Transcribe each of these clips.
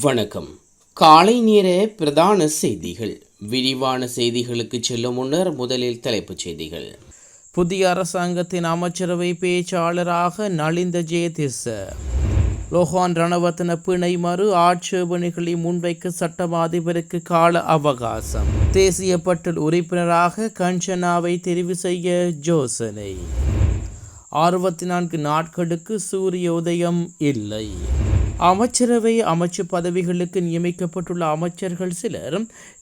வணக்கம். காலை நேர பிரதான செய்திகள். விரிவான செய்திகளுக்கு செல்லும் முன்னர் முதலில் தலைப்புச் செய்திகள். புதிய அரசாங்கத்தின் அமைச்சரவை பேச்சாளராக நலிந்த ஜெயதிச லோகான் ரணவர்த்தன பிணை மறு ஆட்சேபனைகளை முன்வைக்க சட்டமா அதிபருக்கு கால அவகாசம். தேசிய பட்டல் உறுப்பினராக கஞ்சனாவை தெரிவு செய்ய ஜோசனை. அறுபத்தி நான்கு நாட்களுக்கு சூரிய உதயம் இல்லை. அமைச்சரவை அமைச்சு பதவிகளுக்கு நியமிக்கப்பட்டுள்ள அமைச்சர்கள் சிலர்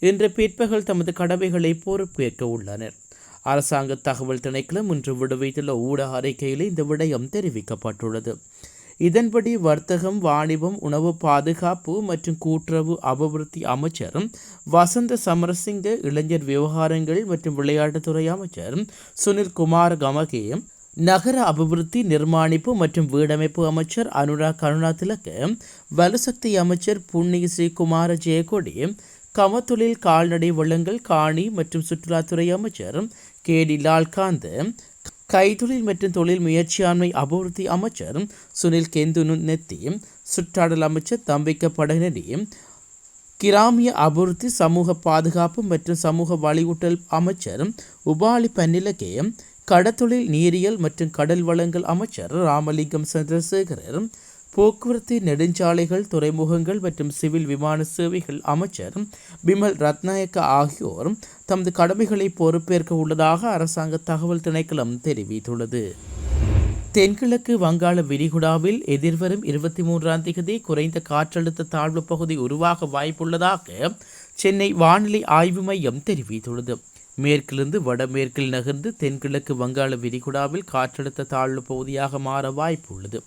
இன்று பிற்பகல் தமது கடமைகளை பொறுப்பேற்க உள்ளனர். அரசாங்க தகவல் திணைக்களம் இன்று விடுவித்துள்ள ஊடக அறிக்கையில் இந்த விடயம் தெரிவிக்கப்பட்டுள்ளது. இதன்படி வர்த்தகம் வாணிபம் உணவு பாதுகாப்பு மற்றும் கூட்டுறவு அபிவிருத்தி அமைச்சர் வசந்த சமரசிங்க இளைஞர் விவகாரங்கள் மற்றும் விளையாட்டுத்துறை அமைச்சர் சுனில் குமார் கமகே நகர அபிவிருத்தி நிர்மாணிப்பு மற்றும் வீடமைப்பு அமைச்சர் அனுராக் கருணா திலக்க வலுசக்தி அமைச்சர் புண்ணிய ஸ்ரீகுமார ஜெயக்கொடி கமத்தொழில் கால்நடை வளங்கள் காணி மற்றும் சுற்றுலாத்துறை அமைச்சர் கே டி லால்காந்த் கைத்தொழில் மற்றும் தொழில் முயற்சியாண்மை அபிவிருத்தி அமைச்சர் சுனில் கெந்துனு நெத்தி சுற்றாடல் அமைச்சர் தம்பிக்க படநெறி கிராமிய அபிவிருத்தி சமூக பாதுகாப்பு மற்றும் சமூக வலியூட்டல் அமைச்சர் உபாலி பன்னிலகே கடத்தொழில் நீரியல் மற்றும் கடல் வளங்கள் அமைச்சர் ராமலிங்கம் சந்திரசேகரர் போக்குவரத்து நெடுஞ்சாலைகள் துறைமுகங்கள் மற்றும் சிவில் விமான சேவைகள் அமைச்சர் பிமல் ரத்நாயக்க ஆகியோர் தமது கடமைகளை பொறுப்பேற்க உள்ளதாக அரசாங்க தகவல் திணைக்களம் தெரிவித்துள்ளது. தென்கிழக்கு வங்காள விரிகுடாவில் எதிர்வரும் இருபத்தி மூன்றாம் தேதி குறைந்த காற்றழுத்த தாழ்வு பகுதி உருவாக வாய்ப்புள்ளதாக சென்னை வானிலை ஆய்வு மையம் தெரிவித்துள்ளது. மேற்கிலிருந்து வடமேற்கில் நகர்ந்து தென்கிழக்கு வங்காள விரிகுடாவில் காற்றழுத்த தாழ்வு பகுதியாக மாற வாய்ப்பு உள்ளது.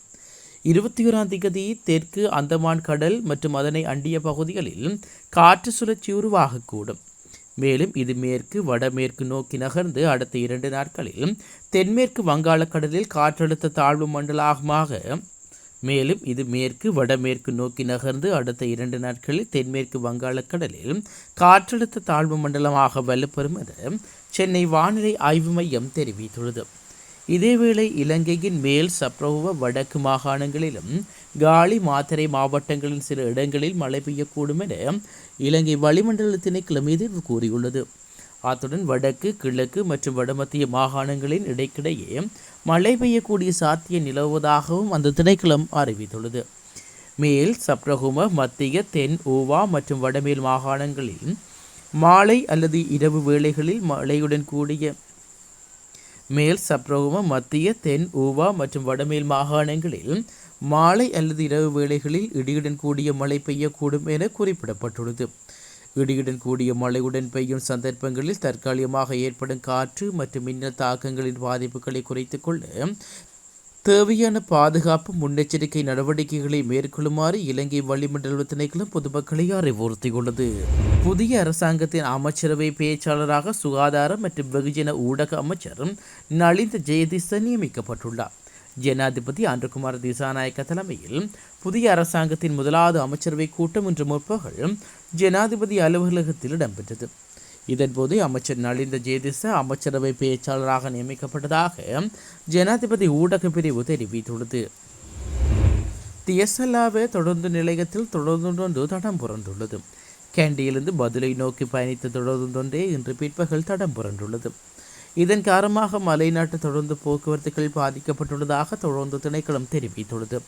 இருபத்தி ஓராம் திகதி தெற்கு அந்தமான் கடல் மற்றும் அதனை அண்டிய பகுதிகளில் காற்று சுழற்சி உருவாகக்கூடும். மேலும் இது மேற்கு வடமேற்கு நோக்கி நகர்ந்து அடுத்த இரண்டு நாட்களில் தென்மேற்கு வங்காளக்கடலில் காற்றழுத்த தாழ்வு மண்டலமாக மேலும் இது மேற்கு வடமேற்கு நோக்கி நகர்ந்து அடுத்த இரண்டு நாட்களில் தென்மேற்கு வங்காளக்கடலில் காற்றழுத்த தாழ்வு மண்டலமாக வலுப்பெறும் என சென்னை வானிலை ஆய்வு மையம் தெரிவித்துள்ளது. இதேவேளை இலங்கையின் மேல் சப்ரவ வடக்கு மாகாணங்களிலும் காலி மாத்தரை மாவட்டங்களின் சில இடங்களில் மழை பெய்யக்கூடும் என இலங்கை வளிமண்டல திணைக்களம் எதிர்வு கூறியுள்ளது. அத்துடன் வடக்கு கிழக்கு மற்றும் வடமத்திய மாகாணங்களின் இடைக்கிடையே மழை பெய்யக்கூடிய சாத்தியம் நிலவுவதாகவும் அந்த திணைக்களம் அறிவித்துள்ளது. மேல் சப்ரகும மத்திய தென் ஊவா மற்றும் வடமேல் மாகாணங்களில் மாலை அல்லது இரவு வேளைகளில் மழையுடன் கூடிய மேல் சப்ரகும மத்திய தென் ஊவா மற்றும் வடமேல் மாகாணங்களில் மாலை அல்லது இரவு வேளைகளில் இடியுடன் கூடிய மழை பெய்யக்கூடும் என குறிப்பிடப்பட்டுள்ளது. இடியுடன் கூடிய மழையுடன் பெய்யும் சந்தர்ப்பங்களில் தற்காலிகமாக ஏற்படும் காற்று மற்றும் மின்னல் தாக்கங்களின் பாதிப்புகளை குறைத்துக்கொள்ள தேவையான பாதுகாப்பு முன்னெச்சரிக்கை நடவடிக்கைகளை மேற்கொள்ளுமாறு இலங்கை வளிமண்டல திணைக்களம் பொதுமக்களை அறிவுறுத்தியுள்ளது. புதிய அரசாங்கத்தின் அமைச்சரவை பேச்சாளராக சுகாதாரம் மற்றும் வெகுஜன ஊடக அமைச்சர் நளிந்த ஜெயதிச நியமிக்கப்பட்டுள்ளார் ஜனாதிபதி அன்றுகுமார் திசாநாயக்க தலைமையில் புதிய அரசாங்கத்தின் முதலாவது அமைச்சரவை கூட்டம் இன்று முற்பகல் ஜனாதிபதி அலுவலகத்தில் இடம்பெற்றது. இதன்போது அமைச்சர் நளிந்த ஜேதிச அமைச்சரவை பேச்சாளராக நியமிக்கப்பட்டதாக ஜனாதிபதி ஊடக பிரிவு தெரிவித்துள்ளது. தியசல்லாவே தொடர்ந்து நிலையத்தில் தொடர்ந்து தடம் புரண்டுள்ளது. கேண்டியிலிருந்து பதிலை நோக்கி பயணித்த தொடர்ந்தொன்றே இன்று பிற்பகல் தடம் புரண்டுள்ளது. இதன் காரணமாக மலைநாட்டு தொடர்ந்து போக்குவரத்துகள் பாதிக்கப்பட்டுள்ளதாக தொடர்ந்து திணைக்களம் தெரிவித்துள்ளது.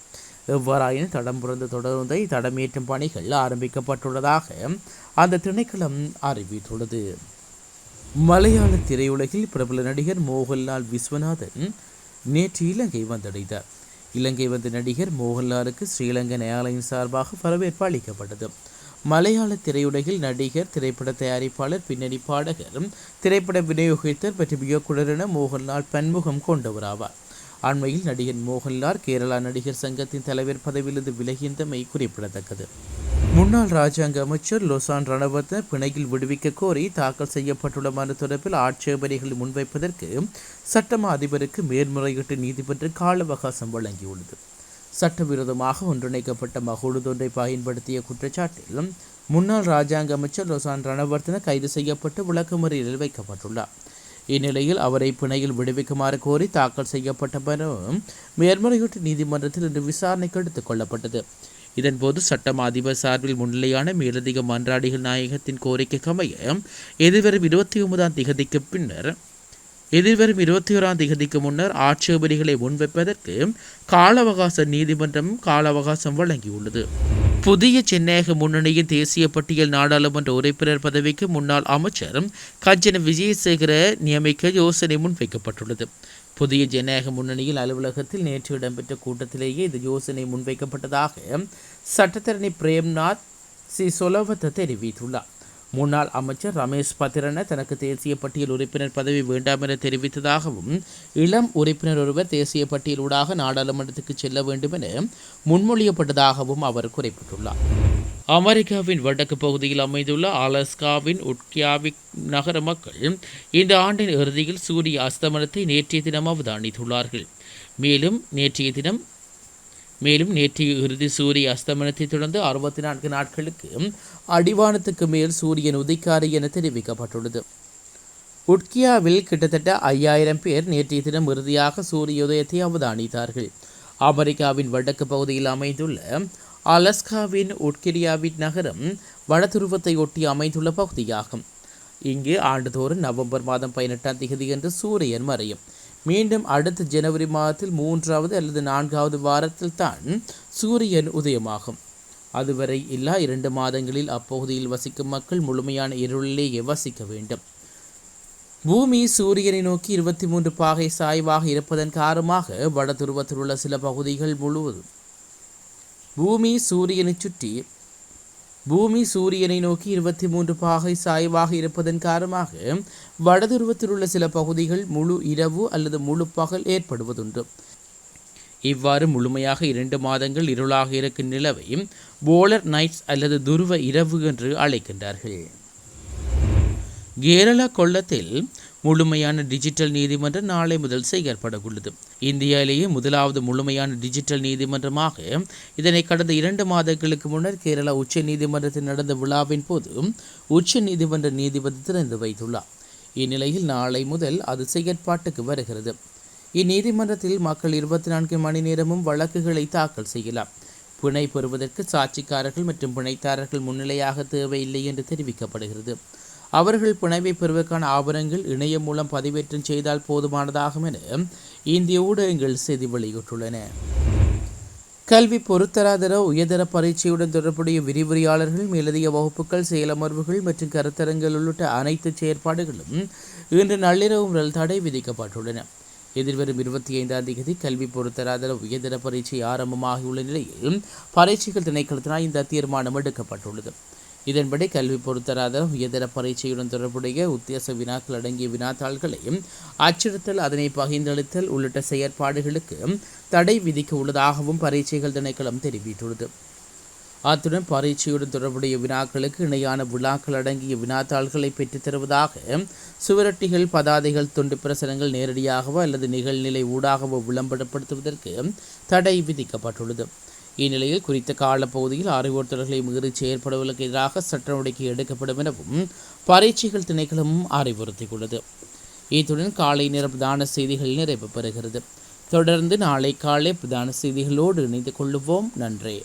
எவ்வாறாயினும் தடம் புரந்த தொடர்ந்தை தடமேற்றும் பணிகள் ஆரம்பிக்கப்பட்டுள்ளதாக அந்த திணைக்களம் அறிவித்துள்ளது. மலையாள திரையுலகில் பிரபல நடிகர் மோகன்லால் விஸ்வநாதன் நேற்று இலங்கை வந்தடைந்தார். இலங்கை வந்த நடிகர் மோகன்லாலுக்கு ஸ்ரீலங்கன் ஏர்லைன் சார்பாக வரவேற்பு அளிக்கப்பட்டது. மலையாள திரையுலகில் நடிகர் திரைப்பட தயாரிப்பாளர் பின்னணி பாடகர் திரைப்பட விநியோகித்தர் மற்றும் இயக்குனர் மோகன்லால் பன்முகம் கொண்டவராவார் அண்மையில் நடிகர் மோகன்லால் கேரளா நடிகர் சங்கத்தின் தலைவர் பதவியிலிருந்து விலகியந்தமை குறிப்பிடத்தக்கது. முன்னாள் ராஜாங்க அமைச்சர் லொசான் ரணவர்த்த பிணையில் விடுவிக்க கோரி தாக்கல் செய்யப்பட்டுள்ள மனு தொடர்பில் ஆட்சேபனைகளை முன்வைப்பதற்கு சட்டமா அதிபருக்கு மேல்முறையீட்டு நீதிமன்ற கால அவகாசம் வழங்கியுள்ளது. சட்டவிரோதமாக ஒன்றிணைக்கப்பட்ட மகுழுதொன்றை பயன்படுத்திய குற்றச்சாட்டில் முன்னாள் ராஜாங்க அமைச்சர் ரொசான் ரணவர்த்தன கைது செய்யப்பட்டு விளக்கமறியலில் வைக்கப்பட்டுள்ளார். இந்நிலையில் அவரை பிணையில் விடுவிக்குமாறு கோரி தாக்கல் செய்யப்பட்ட மனுவும் மேல்முறையீட்டு நீதிமன்றத்தில் இன்று விசாரணைக்கு எடுத்துக் கொள்ளப்பட்டது. இதன்போது சட்டம் அதிபர் சார்பில் முன்னிலையான மேலதிக மன்றாடிகள் நாயகத்தின் கோரிக்கைக்கு அமைய எதிர்வரும் இருபத்தி ஒன்பதாம் திகதிக்கு பின்னர் எதிர்வரும் இருபத்தி ஓராம் திகதிக்கு முன்னர் ஆட்சேபனைகளை முன்வைப்பதற்கு கால அவகாச நீதிமன்றம் கால அவகாசம் வழங்கியுள்ளது. புதிய சென்னையக முன்னணியின் தேசிய பட்டியல் நாடாளுமன்ற உறுப்பினர் பதவிக்கு முன்னாள் அமைச்சர் கஜன விஜயசேகர நியமிக்க யோசனை முன்வைக்கப்பட்டுள்ளது. புதிய ஜனநாயக முன்னணியில் அலுவலகத்தில் நேற்று இடம்பெற்ற கூட்டத்திலேயே இது யோசனை முன்வைக்கப்பட்டதாக சட்டத்தரணி பிரேம்நாத் சி. சொலவத்த தெரிவித்துள்ளார். முன்னாள் அமைச்சர் ரமேஷ் பத்திரன தனக்கு தேசிய பட்டியல் உறுப்பினர் பதவி வேண்டாம் என தெரிவித்ததாகவும் இளம் உறுப்பினர் ஒருவர் தேசிய பட்டியலூடாக நாடாளுமன்றத்துக்கு செல்ல வேண்டும் என முன்மொழியப்பட்டதாகவும் அவர் குறிப்பிட்டுள்ளார். அமெரிக்காவின் வடக்கு பகுதியில் அமைந்துள்ள அலஸ்காவின் உட்கியாவிக் நகர மக்கள் இந்த ஆண்டின் இறுதியில் சூரிய அஸ்தமனத்தை நேற்றைய தினம் அவதானித்துள்ளார்கள் மேலும் நேற்றைய தினம் மேலும் நேற்றைய இறுதி சூரிய அஸ்தமனத்தை தொடர்ந்து அறுபத்தி நான்கு நாட்களுக்கு அடிவானத்துக்கு மேல் சூரியன் உதிக்காது என தெரிவிக்கப்பட்டுள்ளது. உட்கியாவில் கிட்டத்தட்ட ஐயாயிரம் பேர் நேற்றைய தினம் இறுதியாக சூரிய உதயத்தை அவதானித்தார்கள். அமெரிக்காவின் வடக்கு பகுதியில் அமைந்துள்ள அலஸ்காவின் உட்கிரியாவின் நகரம் வடதுருவத்தை ஒட்டி அமைந்துள்ள பகுதியாகும். இங்கு ஆண்டுதோறும் நவம்பர் மாதம் பதினெட்டாம் தேதி என்று சூரியன் மறையும். மீண்டும் அடுத்த ஜனவரி மாதத்தில் மூன்றாவது அல்லது நான்காவது வாரத்தில் தான் சூரியன் உதயமாகும். அதுவரை இல்லா இரண்டு மாதங்களில் அப்பகுதியில் வசிக்கும் மக்கள் முழுமையான இருளிலேயே வசிக்க வேண்டும். பூமி சூரியனை நோக்கி இருபத்தி மூன்று பாகை சாய்வாக இருப்பதன் காரணமாக வட துருவத்தில் உள்ள சில பகுதிகள் முழுவதும் பூமி சூரியனை சுற்றி பூமி சூரியனை நோக்கி இருபத்தி மூன்று பாகை சாய்வாக இருப்பதன் காரணமாக வடதுருவத்தில் உள்ள சில பகுதிகள் முழு இரவு அல்லது முழு பகல் ஏற்படுவதுண்டு. இவ்வாறு முழுமையாக இரண்டு மாதங்கள் இருளாக இருக்கும் நிலவை போலர் நைட்ஸ் அல்லது துருவ இரவு என்று அழைக்கின்றார்கள். கேரள கொள்ளத்தில் முழுமையான டிஜிட்டல் நீதிமன்றம் நாளை முதல் செயற்பட உள்ளது இந்தியாவிலேயே முதலாவது முழுமையான டிஜிட்டல் நீதிமன்றமாக இதனை கடந்த இரண்டு மாதங்களுக்கு முன்னர் கேரளா உச்ச நீதிமன்றத்தில் நடந்த விழாவின் போது உச்ச நீதிமன்ற நீதிபதி திறந்து வைத்துள்ளார். இந்நிலையில் நாளை முதல் அது செயற்பாட்டுக்கு வருகிறது. இந்நீதிமன்றத்தில் மக்கள் இருபத்தி நான்கு மணி நேரமும் வழக்குகளை தாக்கல் செய்யலாம். பிணை பெறுவதற்கு சாட்சிக்காரர்கள் மற்றும் பிணைத்தாரர்கள் முன்னிலையாக தேவையில்லை என்று தெரிவிக்கப்படுகிறது. அவர்கள் புனைவை பெறுவதற்கான ஆவணங்கள் இணையம் மூலம் பதிவேற்றம் செய்தால் போதுமானதாகும் என இந்திய ஊடகங்கள் செய்தி வெளியிட்டுள்ளன. கல்வி பொருத்தராதர உயர்தர பரீட்சையுடன் தொடர்புடைய விரிவுரையாளர்கள் மேலதிக வகுப்புகள் செயலமர்வுகள் மற்றும் கருத்தரங்கள் உள்ளிட்ட அனைத்து செயற்பாடுகளும் இன்று நள்ளிரவு முதல் தடை விதிக்கப்பட்டுள்ளன. எதிர்வரும் இருபத்தி ஐந்தாம் தேதி கல்வி பொருத்தராதர உயர்தர பரீட்சை ஆரம்பமாகியுள்ள நிலையில் பரீட்சைகள் திணைக்களத்தினால் இந்த தீர்மானம் எடுக்கப்பட்டுள்ளது. இதன்படி கல்வி பொருத்தராத உயர்தர பரீட்சையுடன் தொடர்புடைய உத்தேச வினாக்கள் அடங்கிய வினாத்தாள்களையும் அச்சுறுத்தல் அதனை பகிர்ந்தளித்தல் உள்ளிட்ட செயற்பாடுகளுக்கு தடை விதிக்க உள்ளதாகவும் பரீட்சைகள் திணைக்களம் தெரிவித்துள்ளது. அத்துடன் பரீட்சையுடன் தொடர்புடைய வினாக்களுக்கு இணையான விழாக்கள் அடங்கிய வினாத்தாள்களை பெற்றுத் தருவதாக சுவரட்டிகள் பதாதைகள் துண்டு பிரசனங்கள் நேரடியாகவோ அல்லது நிகழ்நிலை ஊடாகவோ விளம்பரப்படுத்துவதற்கு தடை விதிக்கப்பட்டுள்ளது. இந்நிலையில் குறித்த காலப்பகுதியில் அறிவுறுத்தல்களை மீறி செயற்படுவதற்கு எதிராக சட்ட நடவடிக்கை எடுக்கப்படும் எனவும் பரீட்சைகள் திணைக்களமும் அறிவுறுத்தியுள்ளது. இத்துடன் காலை நேர பிரதான செய்திகள் நிறைவு பெறுகிறது. தொடர்ந்து நாளை காலை பிரதான செய்திகளோடு இணைந்து கொள்ளுவோம். நன்றி.